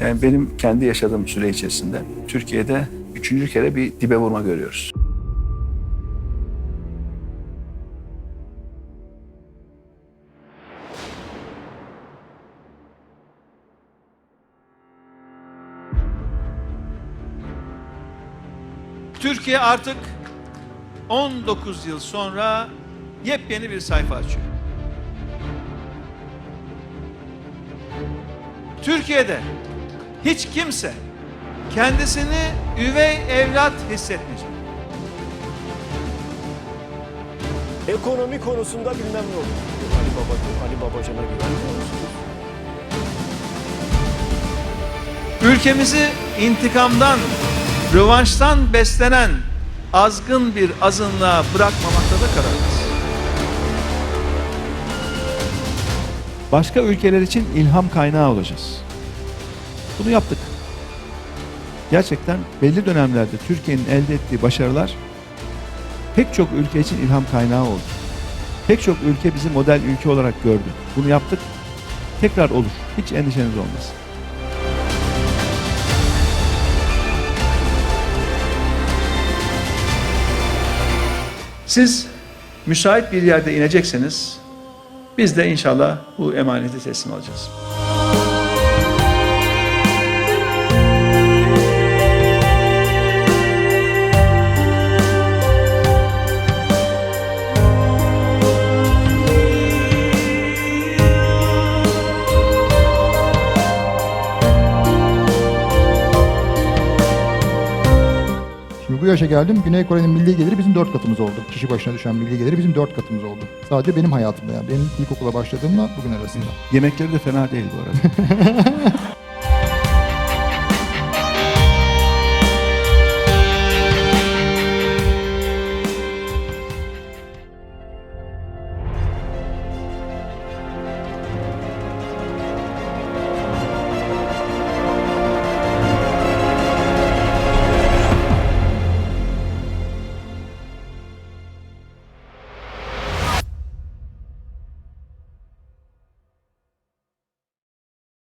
Yani benim kendi yaşadığım süre içerisinde Türkiye'de üçüncü kere bir dibe vurma görüyoruz. Türkiye artık 19 yıl sonra yepyeni bir sayfa açıyor. Türkiye'de hiç kimse kendisini üvey evlat hissetmeyecek. Ekonomi konusunda bilmem ne olur. Ali Baba, Ali Babacan'a güvenmiyor musunuz? Ülkemizi intikamdan, rövanştan beslenen azgın bir azınlığa bırakmamakta da kararlıyız. başka ülkeler için ilham kaynağı olacağız. Bunu yaptık. Gerçekten belli dönemlerde Türkiye'nin elde ettiği başarılar pek çok ülke için ilham kaynağı oldu. Pek çok ülke bizi model ülke olarak gördü. Bunu yaptık. Tekrar olur. Hiç endişeniz olmasın. Siz müsait bir yerde inecekseniz biz de inşallah bu emaneti teslim alacağız. Bu yaşa geldim. Güney Kore'nin milli geliri bizim dört katımız oldu. Kişi başına düşen milli geliri bizim dört katımız oldu. Sadece benim hayatımda yani. Benim ilkokula başladığımla bugün arasında. Yemekleri de fena değil bu arada.